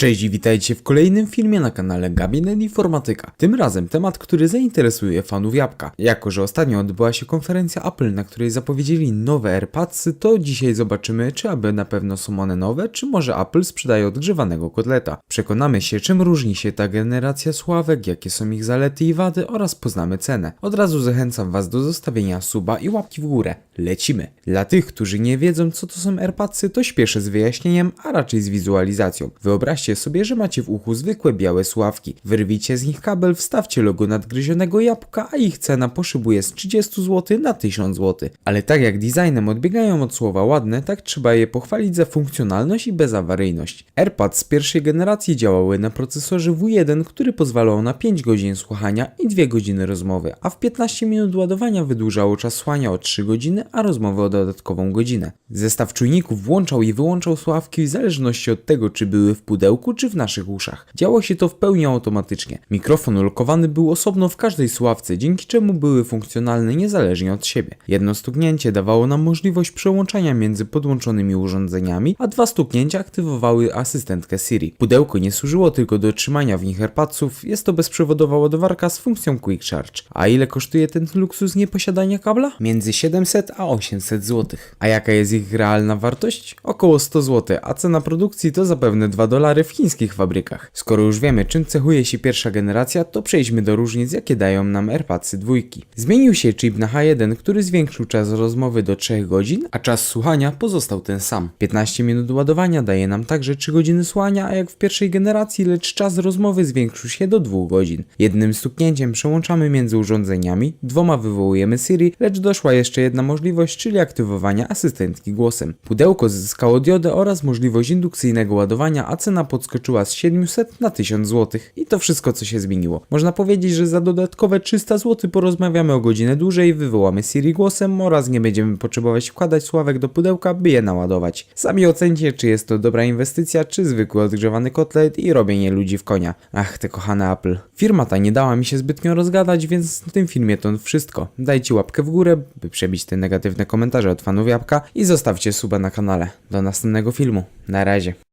Cześć i witajcie w kolejnym filmie na kanale Gabinet Informatyka. Tym razem temat, który zainteresuje fanów jabłka. Jako, że ostatnio odbyła się konferencja Apple, na której zapowiedzieli nowe AirPodsy, to dzisiaj zobaczymy, czy aby na pewno są one nowe, czy może Apple sprzedaje odgrzewanego kotleta. Przekonamy się, czym różni się ta generacja sławek, jakie są ich zalety i wady oraz poznamy cenę. Od razu zachęcam Was do zostawienia suba i łapki w górę. Lecimy! Dla tych, którzy nie wiedzą, co to są AirPodsy, to śpieszę z wyjaśnieniem, a raczej z wizualizacją. Wyobraźcie sobie, że macie w uchu zwykłe białe sławki. Wyrwijcie z nich kabel, wstawcie logo nadgryzionego jabłka, a ich cena poszybuje z 30 zł na 1000 zł. Ale tak jak designem odbiegają od słowa ładne, tak trzeba je pochwalić za funkcjonalność i bezawaryjność. AirPods z pierwszej generacji działały na procesorze W1, który pozwalał na 5 godzin słuchania i 2 godziny rozmowy, a w 15 minut ładowania wydłużało czas słuchania o 3 godziny, a rozmowy o dodatkową godzinę. Zestaw czujników włączał i wyłączał słuchawki w zależności od tego, czy były w pudełku, czy w naszych uszach. Działo się to w pełni automatycznie. Mikrofon lokowany był osobno w każdej słuchawce, dzięki czemu były funkcjonalne niezależnie od siebie. Jedno stuknięcie dawało nam możliwość przełączania między podłączonymi urządzeniami, a dwa stuknięcia aktywowały asystentkę Siri. Pudełko nie służyło tylko do trzymania w nich AirPodsów, jest to bezprzewodowa ładowarka z funkcją Quick Charge. A ile kosztuje ten luksus nieposiadania kabla? Między 700 a 800 zł. A jaka jest ich realna wartość? Około 100 zł, a cena produkcji to zapewne 2 dolary w chińskich fabrykach. Skoro już wiemy, czym cechuje się pierwsza generacja, to przejdźmy do różnic, jakie dają nam AirPodsy dwójki. Zmienił się chip na H1, który zwiększył czas rozmowy do 3 godzin, a czas słuchania pozostał ten sam. 15 minut ładowania daje nam także 3 godziny słuchania, a jak w pierwszej generacji, lecz czas rozmowy zwiększył się do 2 godzin. Jednym stuknięciem przełączamy między urządzeniami, dwoma wywołujemy Siri, lecz doszła jeszcze jedna możliwość, czyli aktywowania asystentki głosem. Pudełko zyskało diodę oraz możliwość indukcyjnego ładowania, a cena podskoczyła z 700 na 1000 zł. I to wszystko, co się zmieniło. Można powiedzieć, że za dodatkowe 300 zł porozmawiamy o godzinę dłużej, wywołamy Siri głosem oraz nie będziemy potrzebować wkładać sławek do pudełka, by je naładować. Sami ocencie, czy jest to dobra inwestycja, czy zwykły odgrzewany kotlet i robienie ludzi w konia. Ach, te kochane Apple. Firma ta nie dała mi się zbytnio rozgadać, więc w tym filmie to wszystko. Dajcie łapkę w górę, by przebić te negatywne komentarze od fanów jabłka i zostawcie suba na kanale. Do następnego filmu. Na razie.